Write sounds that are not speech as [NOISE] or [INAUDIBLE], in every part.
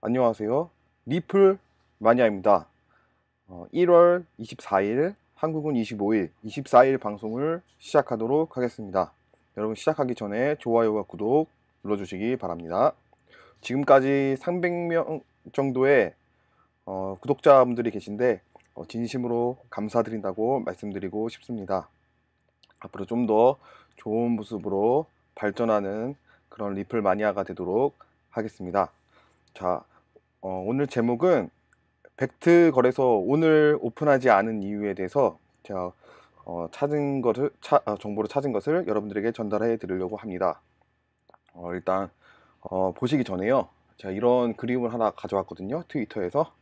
안녕하세요. 리플 마니아입니다. 어, 1월 24일, 한국은 25일, 24일 방송을 시작하도록 하겠습니다. 여러분 시작하기 전에 좋아요와 구독 눌러주시기 바랍니다. 지금까지 300명 정도의 어, 구독자분들이 계신데 어, 진심으로 감사드린다고 말씀드리고 싶습니다. 앞으로 좀 더 좋은 모습으로 발전하는 그런 리플 마니아가 되도록 하겠습니다. 자, 어, 오늘 제목은 벡트 거래소 오늘 오픈하지 않은 이유에 대해서 제가 어, 찾은 것을 차, 어, 정보를 찾은 것을 여러분들에게 전달해 드리려고 합니다. 어, 일단 어, 보시기 전에요. 제가 이런 그림을 하나 가져왔거든요. 트위터에서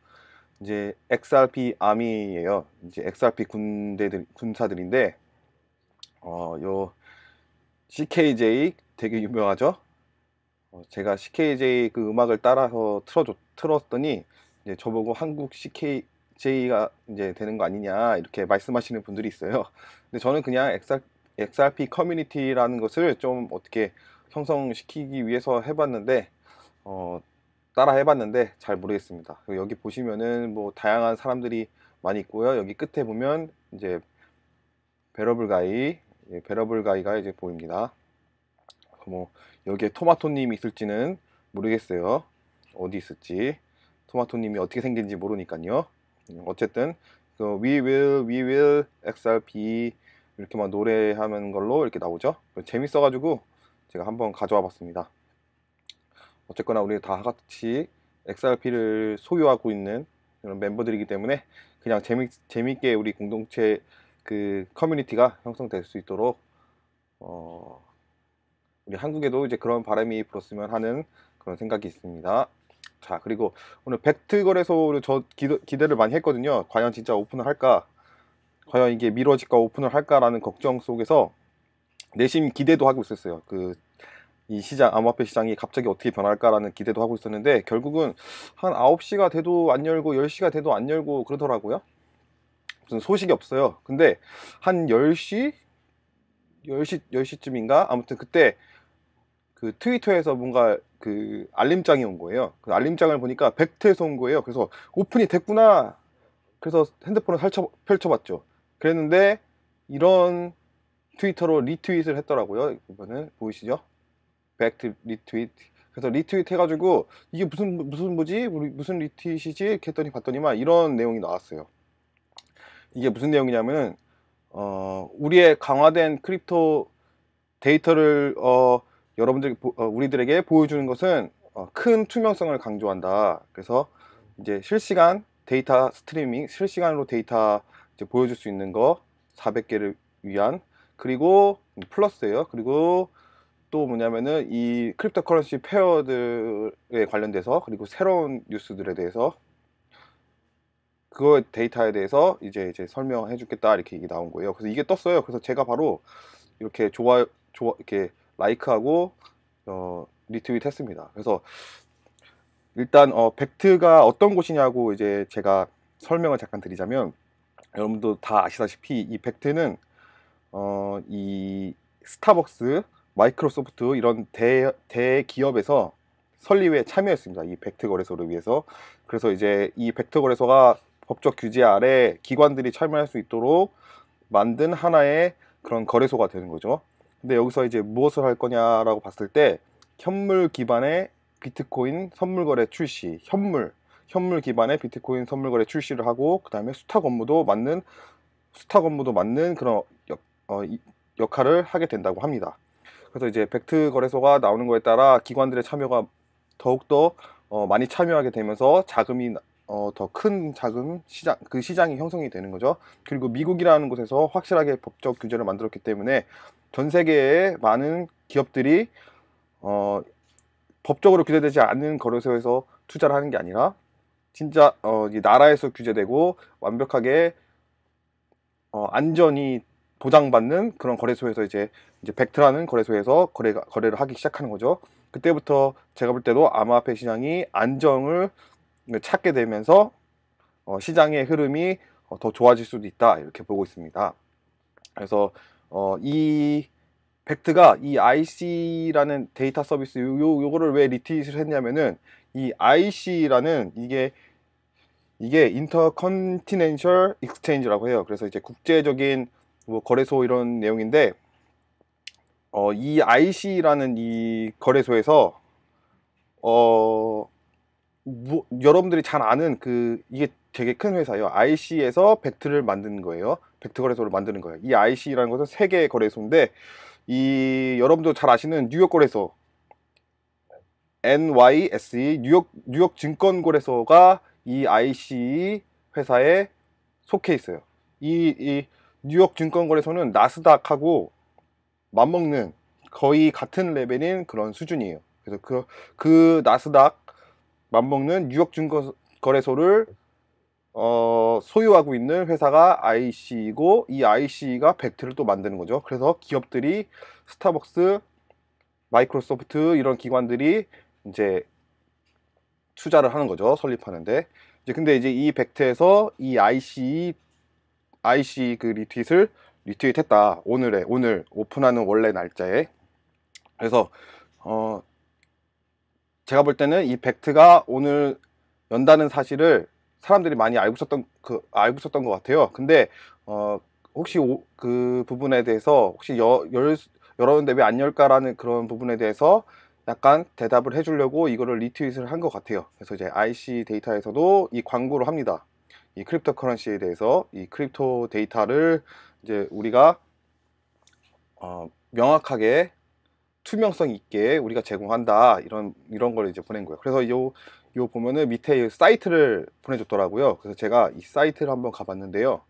이제 XRP 아미예요. 이제 XRP 군대들 군사들인데 어, 요 CKJ 되게 유명하죠. 어, 제가 CKJ 그 음악을 따라서 틀어줬, 틀었더니 이제 저보고 한국 CKJ가 이제 되는 거 아니냐 이렇게 말씀하시는 분들이 있어요. [LAUGHS] 근데 저는 그냥 XR, XRP 커뮤니티라는 것을 좀 어떻게 형성시키기 위해서 해봤는데 어, 따라 해봤는데 잘 모르겠습니다. 여기 보시면은 뭐 다양한 사람들이 많이 있고요. 여기 끝에 보면 이제 베러블 가이, 예, 베러블 가이가 이제 보입니다. 뭐 여기에 토마토님이 있을지는 모르겠어요. 어디 있을지 토마토님이 어떻게 생긴지 모르니까요. 음, 어쨌든 그 We will, we will, XRP 이렇게 만 노래하는 걸로 이렇게 나오죠. 재밌어가지고 제가 한번 가져와 봤습니다. 어쨌거나 우리 다 같이 XRP를 소유하고 있는 그런 멤버들이기 때문에 그냥 재미, 재밌게 우리 공동체 그 커뮤니티가 형성될 수 있도록 어, 우리 한국에도 이제 그런 바람이 불었으면 하는 그런 생각이 있습니다. 자 그리고 오늘 벡트 거래소를 저 기대, 기대 를 많이 했거든요. 과연 진짜 오픈을 할까? 과연 이게 미뤄질까 오픈을 할까라는 걱정 속에서 내심 기대도 하고 있었어요. 그 이 시장 암호화폐 시장이 갑자기 어떻게 변할까라는 기대도 하고 있었는데 결국은 한 9시가 돼도 안 열고 10시가 돼도 안 열고 그러더라고요. 무슨 소식이 없어요. 근데 한 10시 10시 10시쯤인가 아무튼 그때 그 트위터에서 뭔가 그 알림장이 온 거예요. 그 알림장을 보니까 벡트에서 온 거예요. 그래서 오픈이 됐구나. 그래서 핸드폰을 펼쳐, 펼쳐봤죠. 그랬는데 이런 트위터로 리트윗을 했더라고요. 이번은 보이시죠? 벡트 리트윗. 그래서 리트윗 해가지고 이게 무슨 무슨 뭐지? 무슨 리트윗이지? 이렇게 했더니 봤더니만 이런 내용이 나왔어요. 이게 무슨 내용이냐면은 어, 우리의 강화된 크립토 데이터를 어, 여러분들 어, 우리들에게 보여주는 것은 어, 큰 투명성을 강조한다. 그래서 이제 실시간 데이터 스트리밍, 실시간으로 데이터 보여줄 수 있는 거 400개를 위한 그리고 플러스예요. 그리고 또 뭐냐면은 이 크립토 커런시 페어들에 관련돼서 그리고 새로운 뉴스들에 대해서 그거 데이터에 대해서 이제 이제 설명해 주겠다 이렇게 얘기 나온 거예요. 그래서 이게 떴어요. 그래서 제가 바로 이렇게 좋아요, 좋아 이렇게 라이크하고 어, 리트윗 했습니다. 그래서 일단 어, 벡트가 어떤 곳이냐고 이제 제가 설명을 잠깐 드리자면 여러분도 다 아시다시피 이 벡트는 어, 이 스타벅스, 마이크로소프트 이런 대, 대기업에서 설립에 참여했습니다. 이 벡트 거래소를 위해서. 그래서 이제 이 벡트 거래소가 법적 규제 아래 기관들이 참여할 수 있도록 만든 하나의 그런 거래소가 되는 거죠. 근데 여기서 이제 무엇을 할 거냐라고 봤을 때 현물 기반의 비트코인 선물 거래 출시, 현물, 현물 기반의 비트코인 선물 거래 출시를 하고 그 다음에 수탁 업무도 맞는 수탁 업무도 맞는 그런 역, 어, 역할을 하게 된다고 합니다. 그래서 이제 벡트 거래소가 나오는 거에 따라 기관들의 참여가 더욱더 어, 많이 참여하게 되면서 자금이 어, 더 큰 자금 시장 그 시장이 형성이 되는 거죠. 그리고 미국이라는 곳에서 확실하게 법적 규제를 만들었기 때문에 전 세계의 많은 기업들이 어, 법적으로 규제되지 않는 거래소에서 투자를 하는 게 아니라 진짜 어, 이 나라에서 규제되고 완벽하게 어, 안전이 보장받는 그런 거래소에서 이제 이제 벡트라는 거래소에서 거래 거래를 하기 시작하는 거죠. 그때부터 제가 볼 때도 암호화폐 시장이 안정을 찾게 되면서 어, 시장의 흐름이 어, 더 좋아질 수도 있다 이렇게 보고 있습니다. 그래서 어, 이 벡트가 이 IC라는 데이터 서비스 요, 요 요거를 왜 리트윗을 했냐면은 이 IC라는 이게 이게 인터컨티넨셜 익스체인지라고 해요. 그래서 이제 국제적인 뭐 거래소 이런 내용인데 어, 이 IC라는 이 거래소에서 어, 뭐, 여러분들이 잘 아는 그 이게 되게 큰 회사예요. IC에서 벡트를 만드는 거예요. 벡트 거래소를 만드는 거예요. 이 IC라는 것은 세계 거래소인데 이 여러분도 잘 아시는 뉴욕 거래소 NYSE 뉴욕 뉴욕 증권 거래소가 이 IC 회사에 속해 있어요. 이, 이 뉴욕 증권 거래소는 나스닥하고 맞먹는 거의 같은 레벨인 그런 수준이에요. 그래서 그, 그 나스닥 맞먹는 뉴욕 증권 거래소를 어, 소유하고 있는 회사가 IC이고 이 IC가 벡트를 또 만드는 거죠. 그래서 기업들이 스타벅스, 마이크로소프트 이런 기관들이 이제 투자를 하는 거죠. 설립하는데. 이제 근데 이제 이 벡트에서 이 IC IC 그 리트윗을 리트윗했다. 오늘에 오늘 오픈하는 원래 날짜에. 그래서 어 제가 볼 때는 이 벡트가 오늘 연다는 사실을 사람들이 많이 알고 있었던 그 알고 있었던 것 같아요. 근데 어 혹시 오, 그 부분에 대해서 혹시 여, 열 열었는데 왜 안 열까라는 그런 부분에 대해서 약간 대답을 해주려고 이거를 리트윗을 한 것 같아요. 그래서 이제 IC 데이터에서도 이 광고를 합니다. 이 크립토 커런시에 대해서 이 크립토 데이터를 이제 우리가 어, 명확하게 투명성 있게 우리가 제공한다 이런 이런 걸 이제 보낸 거예요. 그래서 요, 요 보면은 밑에 사이트를 보내줬더라고요. 그래서 제가 이 사이트를 한번 가봤는데요.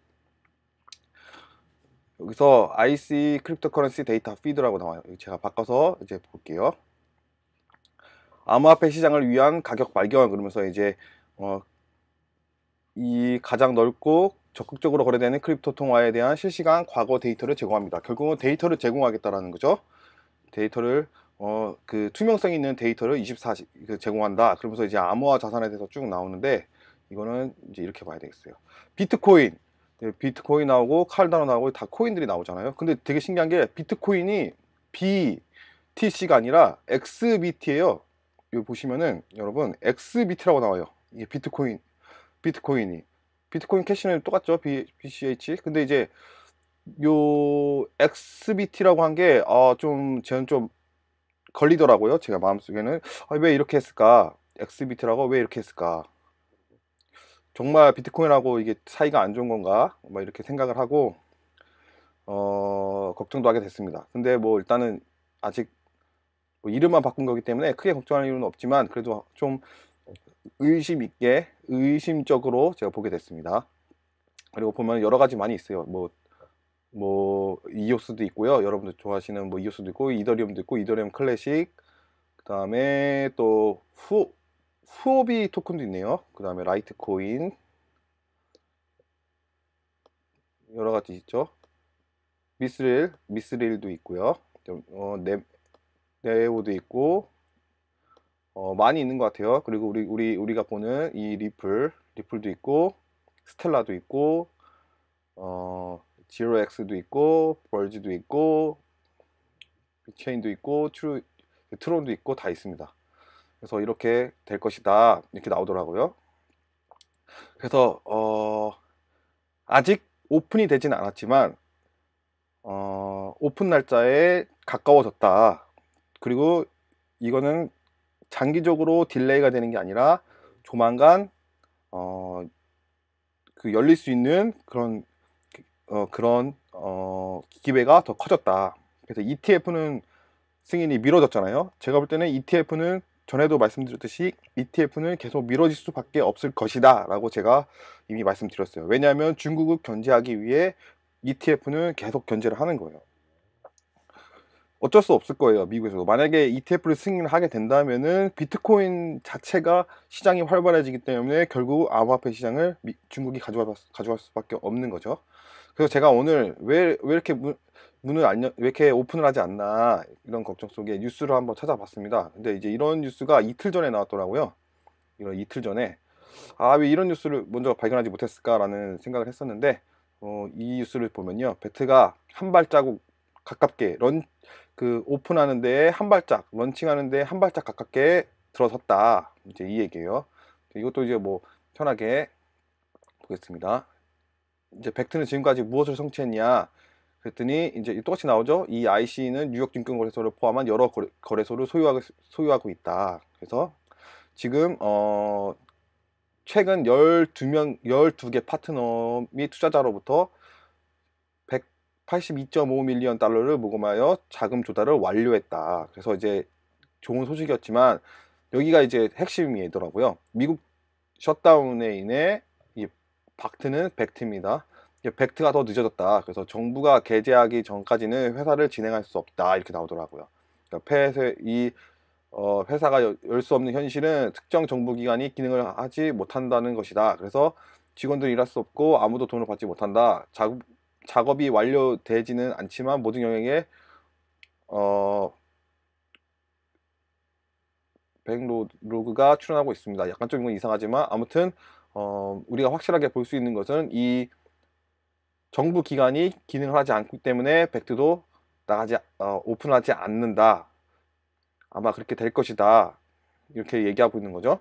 여기서 IC 크립토 커런시 데이터 피드라고 나와요. 제가 바꿔서 이제 볼게요. 암호화폐 시장을 위한 가격 발견 그러면서 이제 어, 이 가장 넓고 적극적으로 거래되는 크립토 통화에 대한 실시간 과거 데이터를 제공합니다. 결국은 데이터를 제공하겠다라는 거죠. 데이터를 어, 그 투명성 있는 데이터를 24시 그 제공한다. 그러면서 이제 암호화 자산에 대해서 쭉 나오는데 이거는 이제 이렇게 봐야 되겠어요. 비트코인, 네, 비트코인 나오고 칼다노 나오고 다 코인들이 나오잖아요. 근데 되게 신기한 게 비트코인이 BTC가 아니라 XBT예요. 여기 보시면은 여러분 XBT라고 나와요. 이게 비트코인 비트코인이 비트코인 캐시는 똑같죠 B, BCH 근데 이제 요 XBT라고 한 게 아, 좀 저는 좀 걸리더라고요 제가 마음속에는. 아, 왜 이렇게 했을까? XBT라고? 왜 이렇게 했을까? 정말 비트코인하고 이게 사이가 안 좋은 건가? 뭐 이렇게 생각을 하고 어 걱정도 하게 됐습니다. 근데 뭐 일단은 아직 뭐 이름만 바꾼 거기 때문에 크게 걱정할 이유는 없지만 그래도 좀 의심 있게 의심적으로 제가 보게 됐습니다. 그리고 보면 여러 가지 많이 있어요. 뭐, 뭐, 이오스도 있고요. 여러분들 좋아하시는 뭐 이오스도 있고, 이더리움도 있고, 이더리움 클래식, 그 다음에 또 후, 후오비 토큰도 있네요. 그 다음에 라이트코인, 여러 가지 있죠. 미스릴, 미스릴도 있고요. 어, 네, 네오도 있고, 어, 많이 있는 것 같아요. 그리고 우리 우리 우리가 보는 이 리플, 리플도 있고 스텔라도 있고 어, 지로엑스도 있고 벌즈도 있고 비체인도 있고 트루, 트론도 있고 다 있습니다. 그래서 이렇게 될 것이다 이렇게 나오더라고요. 그래서 어, 아직 오픈이 되지는 않았지만 어, 오픈 날짜에 가까워졌다. 그리고 이거는 장기적으로 딜레이가 되는 게 아니라 조만간 어, 그 열릴 수 있는 그런 어, 그런 어, 기회가 더 커졌다. 그래서 ETF는 승인이 미뤄졌잖아요. 제가 볼 때는 ETF는 전에도 말씀드렸듯이 ETF는 계속 미뤄질 수밖에 없을 것이다 라고 제가 이미 말씀드렸어요. 왜냐하면 중국을 견제하기 위해 ETF는 계속 견제를 하는 거예요. 어쩔 수 없을 거예요. 미국에서도. 만약에 ETF를 승인을 하게 된다면은 비트코인 자체가 시장이 활발해지기 때문에 결국 암호화폐 시장을 미, 중국이 가져갈, 가져갈 수밖에 없는 거죠. 그래서 제가 오늘 왜, 왜 이렇게 문, 문을 안, 왜 이렇게 오픈을 하지 않나 이런 걱정 속에 뉴스를 한번 찾아봤습니다. 근데 이제 이런 뉴스가 이틀 전에 나왔더라고요. 이런 이틀 전에 아, 왜 이런 뉴스를 먼저 발견하지 못했을까라는 생각을 했었는데 어, 이 뉴스를 보면요. 베트가 한 발자국 가깝게 런 그 오픈하는 데에 한 발짝, 런칭하는 데에 한 발짝 가깝게 들어섰다. 이제 이 얘기예요. 이것도 이제 뭐 편하게 보겠습니다. 이제 벡트는 지금까지 무엇을 성취했냐? 그랬더니 이제 똑같이 나오죠. 이 IC는 뉴욕 증권 거래소를 포함한 여러 거래, 소를 소유하고, 소유하고 있다. 그래서 지금 어 최근 12명 12개 파트너 및 투자자로부터 182.5 밀리언 달러를 모금하여 자금 조달을 완료했다. 그래서 이제 좋은 소식이었지만 여기가 이제 핵심이더라고요. 미국 셧다운에 인해 이 박트는 벡트입니다. 벡트가 더 늦어졌다. 그래서 정부가 개재하기 전까지는 회사를 진행할 수 없다. 이렇게 나오더라고요. 그러니까 이 어, 회사가 열 수 없는 현실은 특정 정부 기관이 기능을 하지 못한다는 것이다. 그래서 직원들이 일할 수 없고 아무도 돈을 받지 못한다. 작업, 작업이 완료되지는 않지만 모든 영역에 어, 백로그가 출연하고 있습니다. 약간 좀 이상하지만 아무튼 어, 우리가 확실하게 볼 수 있는 것은 이 정부 기관이 기능을 하지 않기 때문에 벡트도 나가지 어, 오픈하지 않는다. 아마 그렇게 될 것이다. 이렇게 얘기하고 있는 거죠.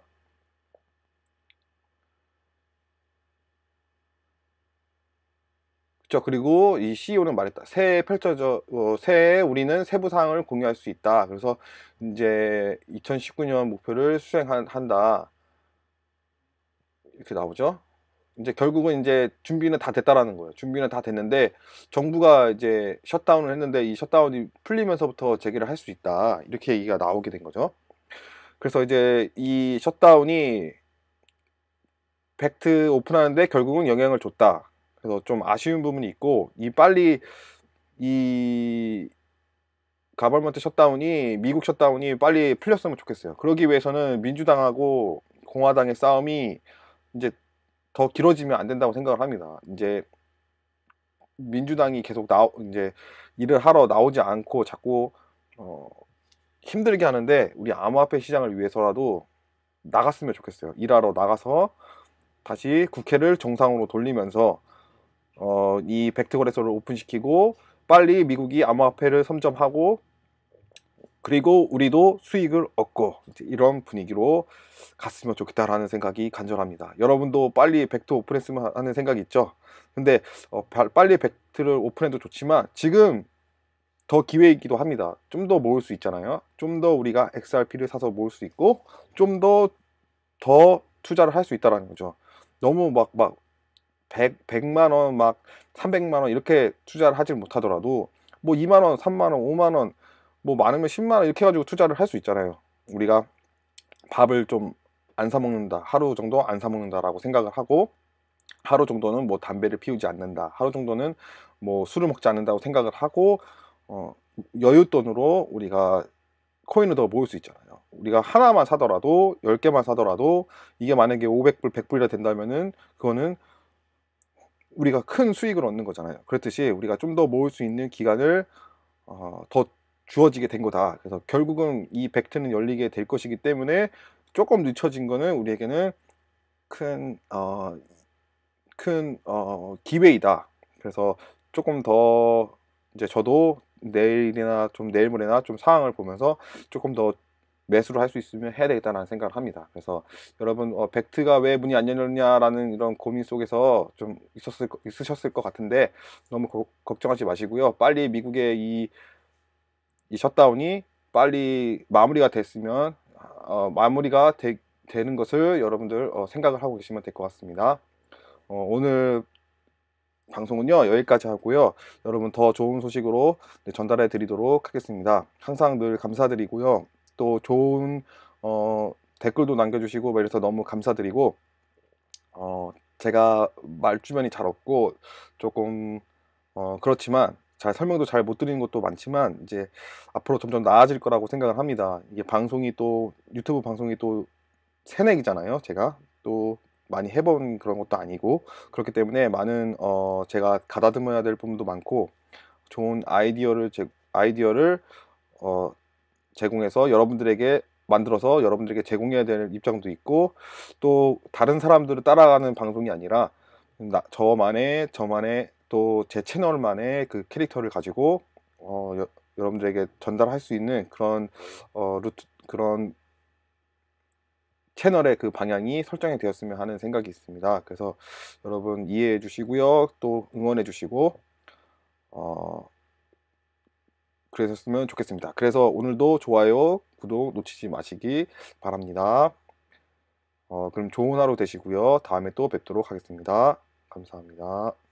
그렇죠. 그리고 이 CEO는 말했다. 새해 펼쳐져 어, 새해 우리는 세부 사항을 공유할 수 있다. 그래서 이제 2019년 목표를 수행한다. 이렇게 나오죠. 이제 결국은 이제 준비는 다 됐다라는 거예요. 준비는 다 됐는데 정부가 이제 셧다운을 했는데 이 셧다운이 풀리면서부터 재개를 할 수 있다. 이렇게 얘기가 나오게 된 거죠. 그래서 이제 이 셧다운이 팩트 오픈하는데 결국은 영향을 줬다. 그래서 좀 아쉬운 부분이 있고 이 빨리 이 가벌먼트 셧다운이 미국 셧다운이 빨리 풀렸으면 좋겠어요. 그러기 위해서는 민주당하고 공화당의 싸움이 이제 더 길어지면 안 된다고 생각을 합니다. 이제 민주당이 계속 나 이제 일을 하러 나오지 않고 자꾸 어, 힘들게 하는데 우리 암호화폐 시장을 위해서라도 나갔으면 좋겠어요. 일하러 나가서 다시 국회를 정상으로 돌리면서 어, 이 벡트 거래소를 오픈시키고 빨리 미국이 암호화폐를 선점하고 그리고 우리도 수익을 얻고 이런 분위기로 갔으면 좋겠다라는 생각이 간절합니다. 여러분도 빨리 벡트 오픈했으면 하는 생각이 있죠. 근데 어, 빨리 벡트를 오픈해도 좋지만 지금 더 기회이기도 합니다. 좀 더 모을 수 있잖아요. 좀 더 우리가 XRP를 사서 모을 수 있고 좀 더 더 투자를 할 수 있다라는 거죠. 너무 막 막 100, 100만 원, 막 300만 원 이렇게 투자를 하지 못하더라도 뭐 2만 원, 3만 원, 5만 원, 뭐 많으면 10만 원 이렇게 해가지고 투자를 할 수 있잖아요. 우리가 밥을 좀 안 사 먹는다, 하루 정도 안 사 먹는다 라고 생각을 하고 하루 정도는 뭐 담배를 피우지 않는다, 하루 정도는 뭐 술을 먹지 않는다고 생각을 하고 어, 여윳돈으로 우리가 코인을 더 모을 수 있잖아요. 우리가 하나만 사더라도 10개만 사더라도 이게 만약에 500불, 100불이라 된다면은 그거는 우리가 큰 수익을 얻는 거잖아요. 그렇듯이 우리가 좀 더 모을 수 있는 기간을 어, 더 주어지게 된 거다. 그래서 결국은 이 벡트는 열리게 될 것이기 때문에 조금 늦춰진 거는 우리에게는 큰, 어, 큰, 어, 기회이다. 그래서 조금 더 이제 저도 내일이나 좀 내일 모레나 좀 상황을 보면서 조금 더 매수를 할 수 있으면 해야 되겠다는 생각을 합니다. 그래서 여러분 어, 벡트가 왜 문이 안 열렸냐라는 이런 고민 속에서 좀 있었을 있으셨을 것 같은데 너무 고, 걱정하지 마시고요. 빨리 미국의 이, 이 셧다운이 빨리 마무리가 됐으면 어, 마무리가 되, 는 것을 여러분들 어, 생각을 하고 계시면 될 것 같습니다. 어, 오늘 방송은요 여기까지 하고요. 여러분 더 좋은 소식으로 네, 전달해 드리도록 하겠습니다. 항상 늘 감사드리고요. 또 좋은 어, 댓글도 남겨주시고 뭐 이래서 너무 감사드리고 어, 제가 말주변이 잘 없고 조금 어, 그렇지만 잘 설명도 잘 못 드리는 것도 많지만 이제 앞으로 점점 나아질 거라고 생각을 합니다. 이게 방송이 또 유튜브 방송이 또 새내기잖아요. 제가 또 많이 해본 그런 것도 아니고 그렇기 때문에 많은 어 제가 가다듬어야 될 부분도 많고 좋은 아이디어를 제 아이디어를 어 제공해서 여러분들에게 만들어서 여러분들에게 제공해야 될 입장도 있고 또 다른 사람들을 따라가는 방송이 아니라 나, 저만의 저만의 또 제 채널만의 그 캐릭터를 가지고 어, 여 러분들에게 전달할 수 있는 그런 어, 루트 그런 채널의 그 방향이 설정이 되었으면 하는 생각이 있습니다. 그래서 여러분 이해해 주시고요. 또 응원해 주시고 어 그러셨으면 좋겠습니다. 그래서 오늘도 좋아요, 구독 놓치지 마시기 바랍니다. 어, 그럼 좋은 하루 되시고요. 다음에 또 뵙도록 하겠습니다. 감사합니다.